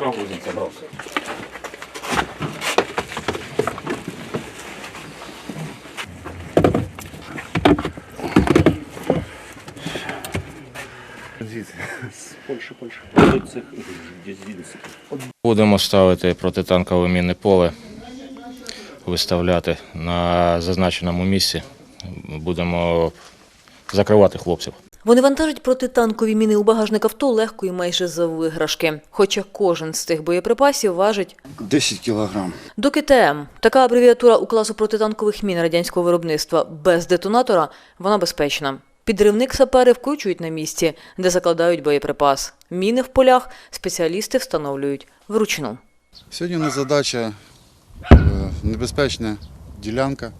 Забрав. Польща, Польща. Будемо ставити протитанкове мінне поле, виставляти на зазначеному місці. Будемо закривати хлопців. Вони вантажать протитанкові міни у багажник авто легко і майже за виграшки. Хоча кожен з цих боєприпасів важить 10 кілограм. до КТМ. Така абревіатура у класу протитанкових мін радянського виробництва без детонатора вона безпечна. Підривник сапери вкручують на місці, де закладають боєприпас. Міни в полях спеціалісти встановлюють вручну. Сьогодні у нас задача е, небезпечна ділянка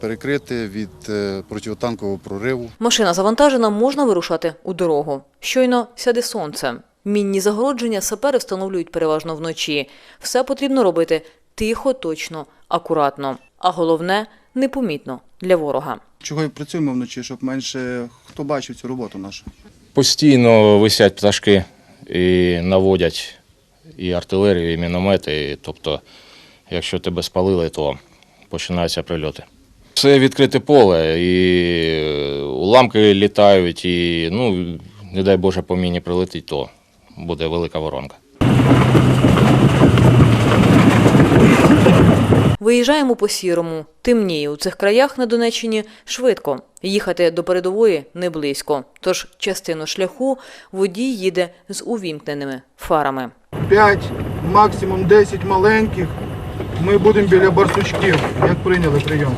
перекрити від е, протитанкового прориву. Машина завантажена, можна вирушати у дорогу. Щойно сяде сонце. Мінні загородження сапери встановлюють переважно вночі. Все потрібно робити тихо, точно, акуратно. А головне непомітно для ворога. Чого і працюємо вночі, щоб менше хто бачив цю роботу нашу. Постійно висять пташки і наводять і артилерію, і міномети. Тобто, якщо тебе спалили, то починаються прильоти. Це відкрите поле, і уламки літають, і ну, не дай Боже, по міні прилетить, то буде велика воронка. Виїжджаємо по сірому. Темніє у цих краях на Донеччині швидко. Їхати до передової не близько. Тож частину шляху водій їде з увімкненими фарами. 5, максимум 10 маленьких. Ми будемо біля барсучків, як прийняли прийом.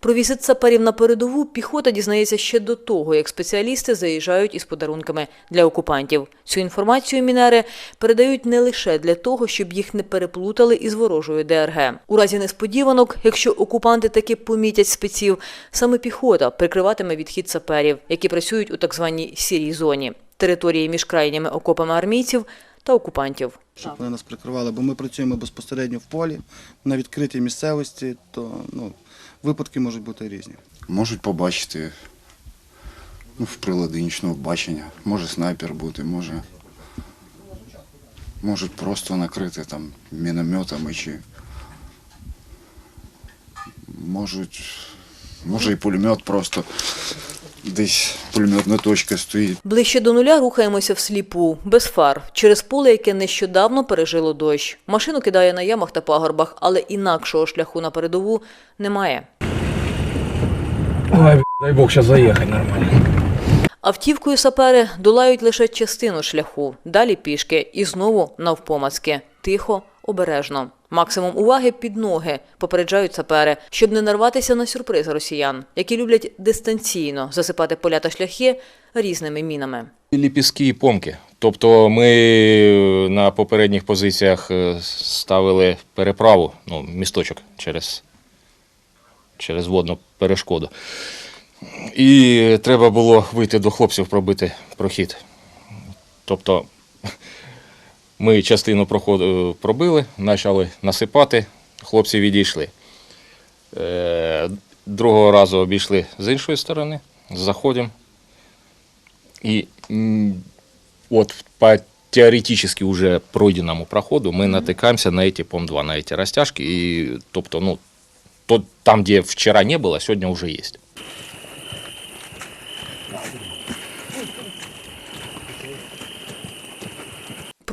Про візит саперів на передову піхота дізнається ще до того, як спеціалісти заїжджають із подарунками для окупантів. Цю інформацію мінери передають не лише для того, щоб їх не переплутали із ворожою ДРГ. У разі несподіванок, якщо окупанти таки помітять спеців, саме піхота прикриватиме відхід саперів, які працюють у так званій сірій зоні території між крайніми окопами армійців та окупантів. Щоб вони нас прикривали, бо ми працюємо безпосередньо в полі, на відкритій місцевості, то ну, випадки можуть бути різні. Можуть побачити ну, в прилади нічного бачення. Може снайпер бути, може. Можуть просто накрити там мінометами чи. Можуть. Може і пулемет просто десь пулеметна точка стоїть. Ближче до нуля рухаємося всліпу, без фар, через поле, яке нещодавно пережило дощ. Машину кидає на ямах та пагорбах, але інакшого шляху на передову немає. Ой, дай бог, сейчас заехать нормально. Автівкою сапери долають лише частину шляху, далі пішки і знову навпомацьки. Тихо, обережно. Максимум уваги під ноги попереджають сапери, щоб не нарватися на сюрприз росіян, які люблять дистанційно засипати поля та шляхи різними мінами. Ліпістки і помки. Тобто ми на попередніх позиціях е, ставили переправу, ну, місточок через, через водну перешкоду. І треба було вийти до хлопців, пробити прохід. Тобто ми частину проходу пробили, почали насипати, хлопці відійшли. Е, Другого разу обійшли з іншої сторони, заходимо. И м, вот по теоретически уже пройденному проходу мы натыкаемся на эти ПОМ-2, на эти растяжки. И, тобто, ну, то, там, где вчера не было, сегодня уже есть.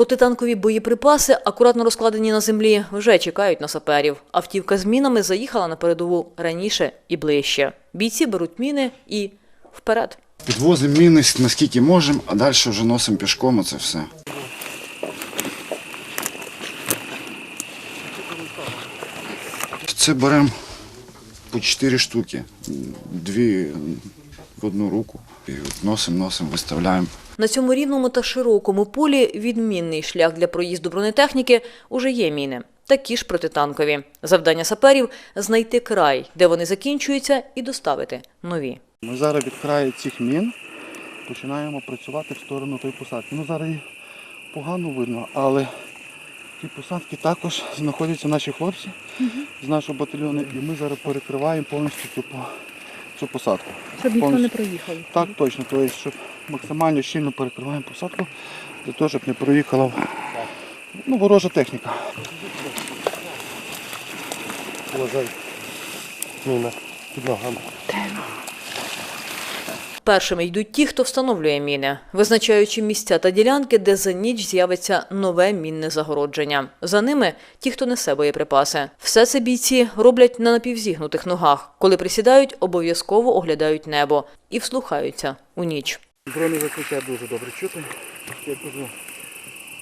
Протитанкові боєприпаси, акуратно розкладені на землі, вже чекають на саперів. Автівка з мінами заїхала на передову раніше і ближче. Бійці беруть міни і вперед. Підвозимо міни наскільки можемо, а далі вже носимо пішком оце все. Це беремо по 4 штуки, дві в одну руку. І носимо, носимо, виставляємо. На цьому рівному та широкому полі відмінний шлях для проїзду бронетехніки уже є міни. Такі ж протитанкові. Завдання саперів знайти край, де вони закінчуються, і доставити нові. Ми зараз від краю цих мін починаємо працювати в сторону тої посадки. Ну зараз погано видно, але ті посадки також знаходяться наші хлопці з нашого батальйону, і ми зараз перекриваємо повністю цю, цю посадку. Щоб ніхто не проїхав. Так, точно. Тобто, щоб максимально щільно перекриваємо посадку, для того, щоб не проїхала ну, ворожа техніка. Вважай. Міна під ногами. Першими йдуть ті, хто встановлює міни, визначаючи місця та ділянки, де за ніч з'явиться нове мінне загородження. За ними ті, хто несе боєприпаси. Все це бійці роблять на напівзігнутих ногах. Коли присідають, обов'язково оглядають небо і вслухаються у ніч. Дрони закриття дуже добре чути. Я кажу,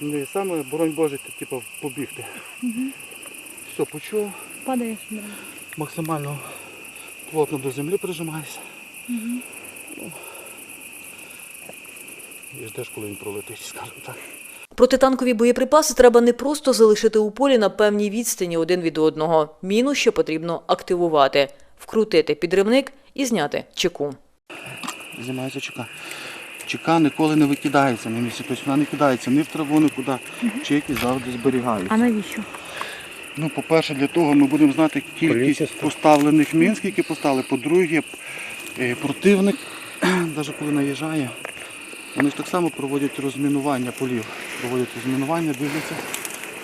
не саме боронь Боже, ти, типу, побігти. Все, почув. Падаєш. да. максимально плотно до землі прижимаєшся. Ну, І ждеш, коли він пролетить, скажімо так. Протитанкові боєприпаси треба не просто залишити у полі на певній відстані один від одного. Міну ще потрібно активувати, вкрутити підривник і зняти чеку. Знімається чека. Чека ніколи не викидається на місці. Тобто вона не кидається ні в траву, нікуди. Чеки завжди зберігаються. А навіщо? Ну, по-перше, для того ми будемо знати кількість поставлених мін, скільки поставили. По-друге, е, противник, навіть коли наїжджає, вони ж так само проводять розмінування полів. Проводять розмінування, дивляться.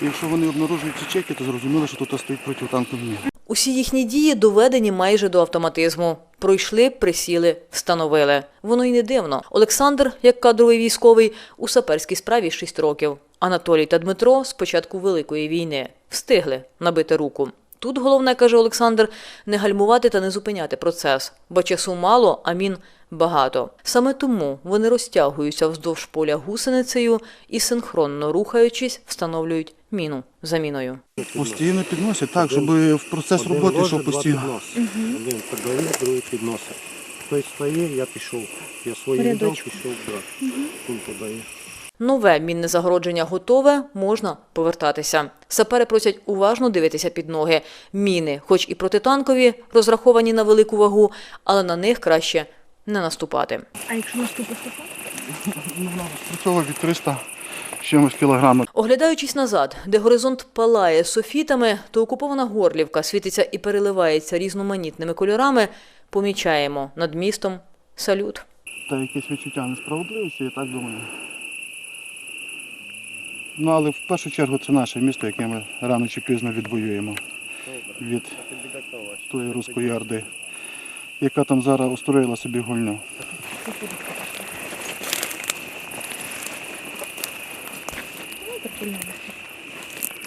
І якщо вони обнаружують ці чеки, то зрозуміло, що тут стоїть протитанкові міни. Усі їхні дії доведені майже до автоматизму. Пройшли, присіли, встановили. Воно й не дивно. Олександр, як кадровий військовий, у саперській справі 6 років. Анатолій та Дмитро з початку Великої війни встигли набити руку. Тут головне, каже Олександр, не гальмувати та не зупиняти процес, бо часу мало, а мін багато. Саме тому вони розтягуються вздовж поля гусеницею і синхронно рухаючись, встановлюють міну за міною. Постійно підносять так, щоб в процес роботи йшов постійно. Один подає, другий підносить. Той стає, я пішов. Я свої віддав, пішов брат. Він подає. Нове мінне загородження готове, можна повертатися. Сапери просять уважно дивитися під ноги. Міни, хоч і протитанкові, розраховані на велику вагу, але на них краще не наступати. А якщо наступить то? Ну, вона від 300 чимось кілограми. Оглядаючись назад, де горизонт палає софітами, то окупована Горлівка світиться і переливається різноманітними кольорами, помічаємо над містом салют. Та якесь відчуття несправедливості, я так думаю. Ну, але в першу чергу це наше місто, яке ми рано чи пізно відвоюємо від тої руської орди, яка там зараз устроїла собі гульню.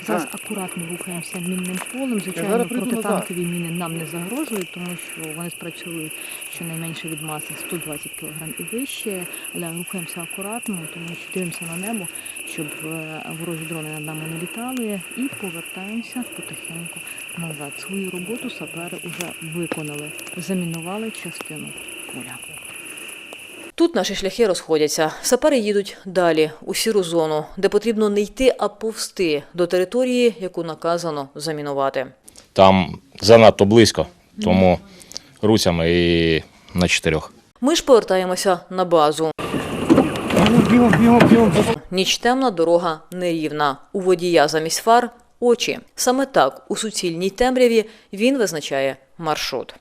Зараз акуратно рухаємося мінним полем. Звичайно, протитанкові міни нам не загрожують, тому що вони спрацюють щонайменше від маси 120 кг і вище, але рухаємося акуратно, тому що дивимося на небо, щоб е, ворожі дрони над нами не літали, і повертаємося потихеньку назад. Свою роботу сапери вже виконали, замінували частину поля. Тут наші шляхи розходяться. Сапери їдуть далі, у сіру зону, де потрібно не йти, а повсти до території, яку наказано замінувати. Там занадто близько, тому руцями і на чотирьох. Ми ж повертаємося на базу. Ніч темна, дорога нерівна. У водія замість фар очі. Саме так у суцільній темряві він визначає маршрут.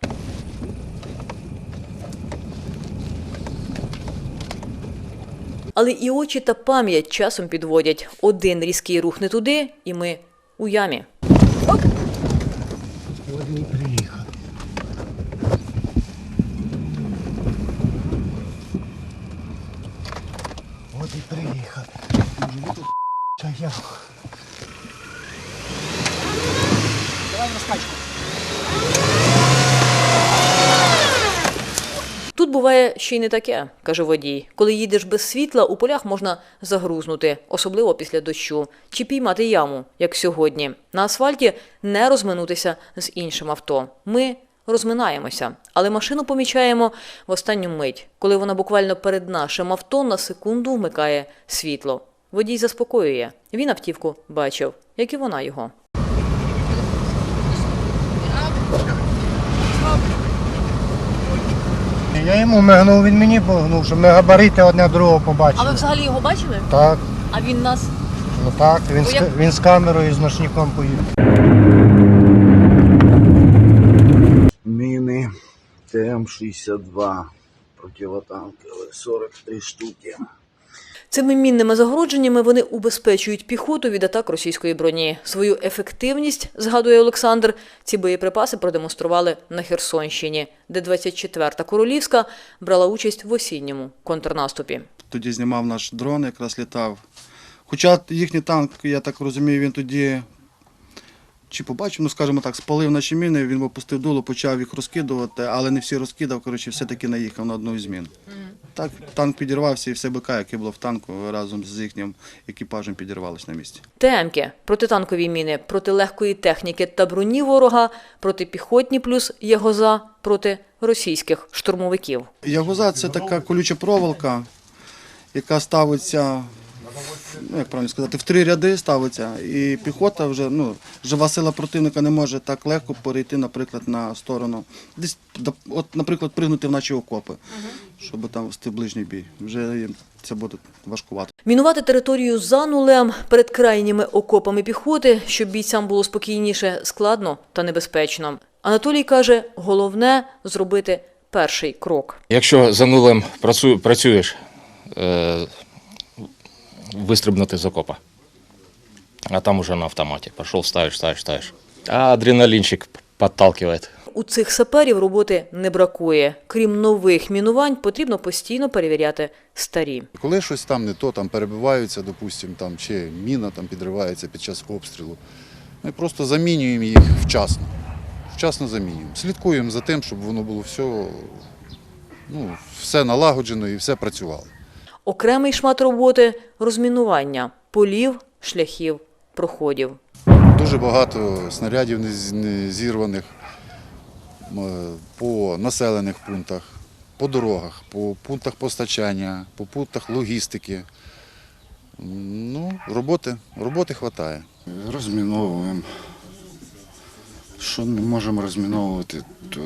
Але і очі та пам'ять часом підводять. Один різкий рух не туди, і ми у ямі. От і приїхав. От і приїхав. Я. Тут буває ще й не таке, каже водій. Коли їдеш без світла, у полях можна загрузнути, особливо після дощу, чи піймати яму, як сьогодні. На асфальті не розминутися з іншим авто. Ми розминаємося, але машину помічаємо в останню мить, коли вона буквально перед нашим авто на секунду вмикає світло. Водій заспокоює. Він автівку бачив, як і вона його. Я йому мигнув, він мені погнув, щоб ми габарити одне другого побачили. А ви взагалі його бачили? Так, А він нас ну так, він, з, я- він з камерою і з ночником поїхав. Міни ТМ-62 противотанковые, 43 штуки. Цими мінними загородженнями вони убезпечують піхоту від атак російської броні. Свою ефективність, згадує Олександр, ці боєприпаси продемонстрували на Херсонщині, де 24-та Королівська брала участь в осінньому контрнаступі. Тоді знімав наш дрон, якраз літав. Хоча їхній танк, я так розумію, він тоді чи побачив, ну скажімо так, спалив наші міни, він опустив дуло, почав їх розкидувати, але не всі розкидав, коротше, все-таки наїхав на одну із мін. Так, танк підірвався і все БК, яке було в танку, разом з їхнім екіпажем підірвалось на місці. ТМки, протитанкові міни, проти легкої техніки та броні ворога, протипіхотні плюс Ягоза проти російських штурмовиків. Ягоза це така колюча проволока, яка ставиться, ну як правильно сказати, в три ряди ставиться, і піхота вже, ну, жива сила противника не може так легко перейти, наприклад, на сторону. Десь, от, наприклад, пригнути в наші окопи, щоб там вести ближній бій. Вже їм це буде важкувато. Мінувати територію за нулем перед крайніми окопами піхоти, щоб бійцям було спокійніше, складно та небезпечно. Анатолій каже, головне зробити перший крок. Якщо за нулем працюєш, е, вистрибнути з окопа. А там уже на автоматі. Пішов, ставиш, ставиш, ставиш. А адреналінчик підталкиває. У цих саперів роботи не бракує. Крім нових мінувань, потрібно постійно перевіряти старі. Коли щось там не то, там перебиваються, допустим, там, чи міна там підривається під час обстрілу, ми просто замінюємо їх вчасно. Вчасно замінюємо. Слідкуємо за тим, щоб воно було все, ну, все налагоджено і все працювало. Окремий шмат роботи розмінування полів, шляхів, проходів. Дуже багато снарядів не зірваних по населених пунктах, по дорогах, по пунктах постачання, по пунктах логістики. Ну, роботи, роботи вистачає. Розміновуємо. Що не можемо розміновувати, то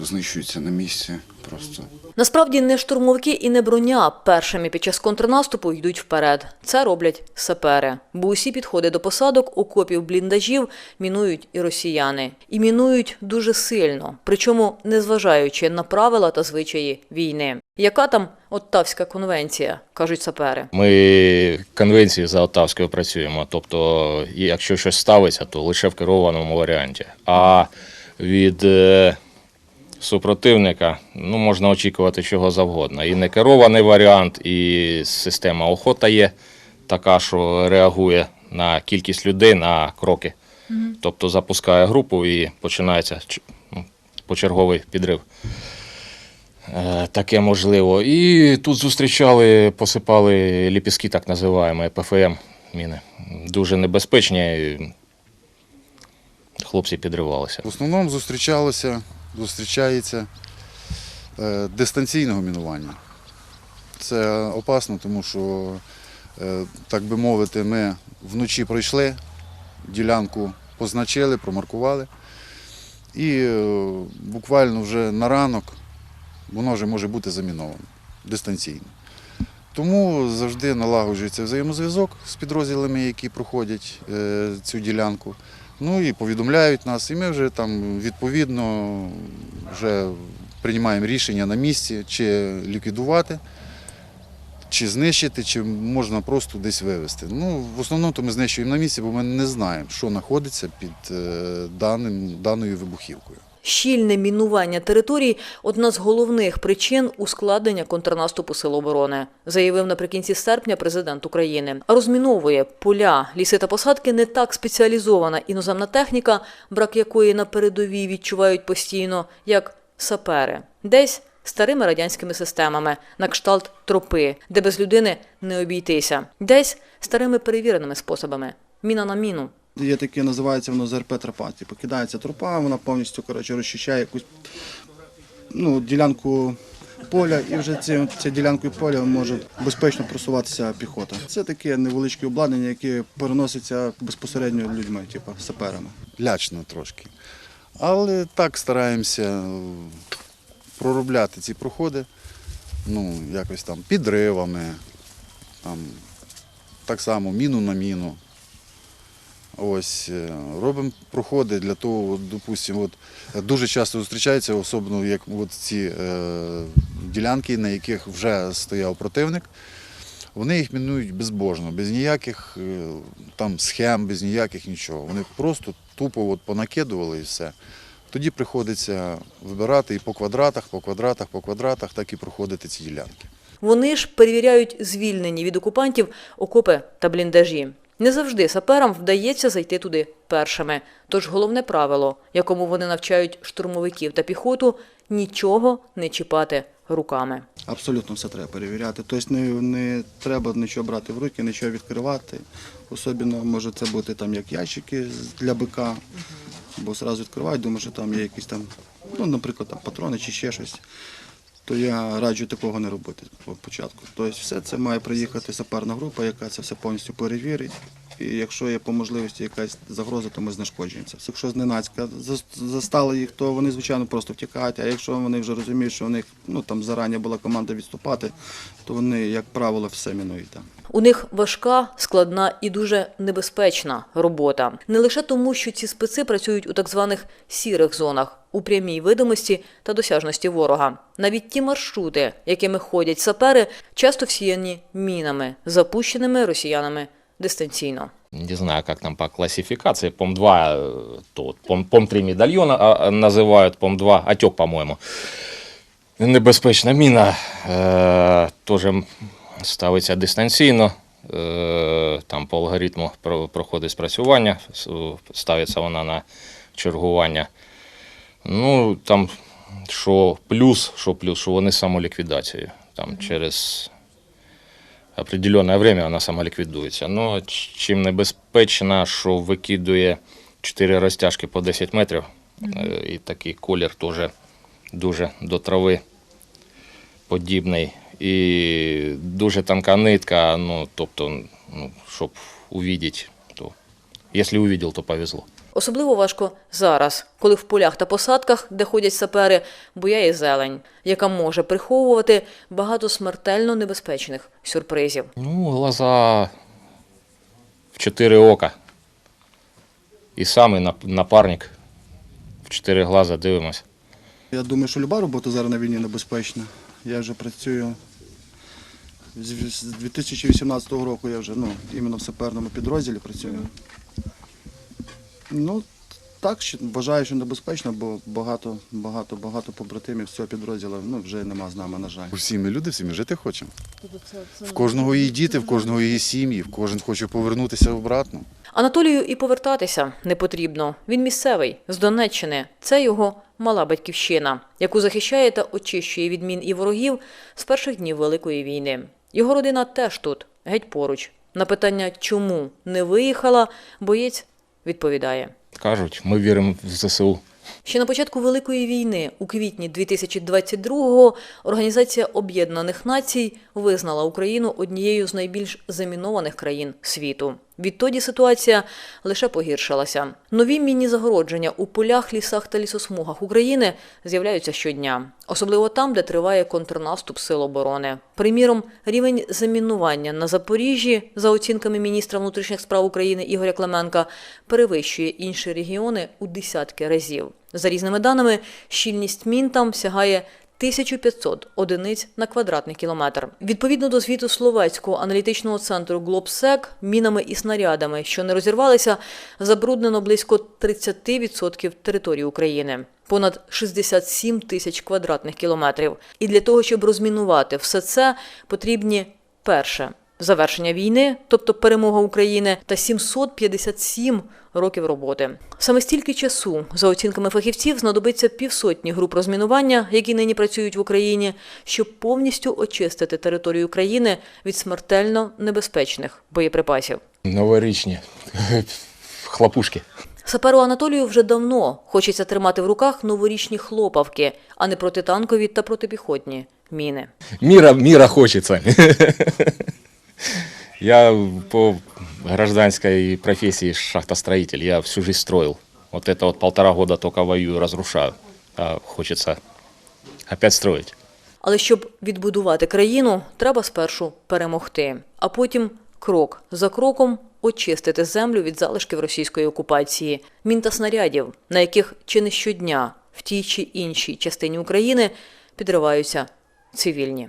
знищується на місці просто. Насправді не штурмовики і не броня першими під час контрнаступу йдуть вперед. Це роблять сапери. Бо усі підходи до посадок, окопів, бліндажів мінують і росіяни. І мінують дуже сильно, причому незважаючи на правила та звичаї війни. Яка там Оттавська конвенція, кажуть сапери. Ми конвенції за Оттавською працюємо. Тобто, якщо щось ставиться, то лише в керованому варіанті. А від е, супротивника ну, можна очікувати чого завгодно. І не керований варіант, і система охота є така, що реагує на кількість людей на кроки. Тобто запускає групу і починається ну, почерговий підрив. Е, Таке можливо. І тут зустрічали, посипали ліпістки, так називаємо, ПФМ міни. Дуже небезпечні. Хлопці підривалися. В основному зустрічалося, зустрічається е, дистанційного мінування. Це опасно, тому що, е, так би мовити, ми вночі пройшли, ділянку позначили, промаркували. І е, буквально вже на ранок воно вже може бути заміновано дистанційно. Тому завжди налагоджується взаємозв'язок з підрозділами, які проходять цю ділянку. Ну і повідомляють нас, і ми вже там відповідно вже приймаємо рішення на місці, чи ліквідувати, чи знищити, чи можна просто десь вивезти. Ну, в основному то ми знищуємо на місці, бо ми не знаємо, що знаходиться під е, даним, даною вибухівкою. Щільне мінування територій – одна з головних причин ускладнення контрнаступу Сил оборони, заявив наприкінці серпня президент України. Розміновує поля, ліси та посадки не так спеціалізована іноземна техніка, брак якої на передовій відчувають постійно, як сапери. Десь старими радянськими системами, на кшталт тропи, де без людини не обійтися. Десь старими перевіреними способами – міна на міну. Є таке, називається воно ЗРП тропа. Типу кидається тропа, вона повністю коротше, розчищає якусь ну, ділянку поля, і вже ці, ця ділянкою поля може безпечно просуватися піхота. Це таке невеличке обладнання, яке переноситься безпосередньо людьми, типу саперами. лячно трошки. Але так стараємося проробляти ці проходи, ну, якось там підривами, там, так само міну на міну. Ось е, робимо проходи для того, допустимо, от дуже часто зустрічається, особливо як от ці е, ділянки, на яких вже стояв противник. Вони їх мінують безбожно, без ніяких е, там схем, без ніяких нічого. Вони просто тупо от понакидували і все. Тоді приходиться вибирати і по квадратах, по квадратах, по квадратах, так і проходити ці ділянки. Вони ж перевіряють звільнені від окупантів окопи та бліндажі. Не завжди саперам вдається зайти туди першими. Тож головне правило, якому вони навчають штурмовиків та піхоту нічого не чіпати руками. Абсолютно все треба перевіряти. Тобто не, не треба нічого брати в руки, нічого відкривати. Особливо може це бути там як ящики для бика, бо одразу відкривають, думаю, що там є якісь там, ну, наприклад, там патрони чи ще щось. То я раджу такого не робити по початку. Тобто все це має приїхати саперна група, яка це все повністю перевірить. І якщо є по можливості якась загроза, то ми знешкоджуємо це. Якщо зненацька зас- застали їх, то вони, звичайно, просто втікають. А якщо вони вже розуміють, що у них ну, там зарані була команда відступати, то вони, як правило, все мінують там. У них важка, складна і дуже небезпечна робота. Не лише тому, що ці специ працюють у так званих сірих зонах, у прямій видимості та досяжності ворога. Навіть ті маршрути, якими ходять сапери, часто всіяні мінами, запущеними росіянами дистанційно. Не знаю, как там по классификации. ПОМ-2, э, то вот ПОМ- ПОМ-3 медальона а, а, называют, ПОМ-2 отек, по-моему. Небезпечна міна е, теж ставиться дистанційно. Е, там по алгоритму проходить спрацювання, ставиться вона на чергування. Ну, там, що плюс, що плюс, що вони самоліквідацією. Там через определенне время вона самоліквідується. Ну, чим небезпечна, що викидує 4 розтяжки по 10 метрів, е, і такий колір теж дуже до трави подібний. І дуже тонка нитка, ну, тобто, ну, щоб увидіти, то якщо увидел, то повезло. Особливо важко зараз, коли в полях та посадках, де ходять сапери, буяє зелень, яка може приховувати багато смертельно небезпечних сюрпризів. Ну, глаза в чотири ока. І нап- напарник в чотири глаза дивимось. Я думаю, що люба робота зараз на війні небезпечна. Я вже працюю з з 2018 року, я вже ну, іменно в саперному підрозділі працюю. Ну, так, що вважаю, що небезпечно, бо багато, багато, багато побратимів з цього підрозділу ну, вже нема з нами, на жаль. Всі ми люди, всі ми жити хочемо. В кожного є діти, в кожного є сім'ї, в кожен хоче повернутися обратно. Анатолію і повертатися не потрібно. Він місцевий, з Донеччини. Це його мала батьківщина, яку захищає та очищує від мін і ворогів з перших днів Великої війни. Його родина теж тут, геть поруч. На питання, чому не виїхала, боєць відповідає. Кажуть, ми віримо в ЗСУ. Ще на початку Великої війни, у квітні 2022-го, Організація Об'єднаних Націй визнала Україну однією з найбільш замінованих країн світу. Відтоді ситуація лише погіршилася. Нові мінні загородження у полях, лісах та лісосмугах України з'являються щодня, особливо там, де триває контрнаступ сил оборони. Приміром, рівень замінування на Запоріжжі, за оцінками міністра внутрішніх справ України Ігоря Клименка, перевищує інші регіони у десятки разів. За різними даними, щільність мін там сягає 1500 одиниць на квадратний кілометр. Відповідно до звіту Словацького аналітичного центру Глобсек, мінами і снарядами, що не розірвалися, забруднено близько 30% території України. Понад 67 тисяч квадратних кілометрів. І для того, щоб розмінувати все це, потрібні перше завершення війни, тобто перемога України, та 757 років роботи. Саме стільки часу, за оцінками фахівців, знадобиться півсотні груп розмінування, які нині працюють в Україні, щоб повністю очистити територію країни від смертельно небезпечних боєприпасів. Новорічні хлопушки. Саперу Анатолію вже давно хочеться тримати в руках новорічні хлопавки, а не протитанкові та протипіхотні міни. Мира, мира хочется. Я по гражданской профессии шахтостроитель, я всю жизнь строил. Вот это вот полтора года только воюю, разрушаю. А хочется опять строить. Але щоб відбудувати країну, треба спершу перемогти, а потім крок за кроком очистити землю від залишків російської окупації, мін та снарядів, на яких чи не щодня в тій чи іншій частині України підриваються цивільні.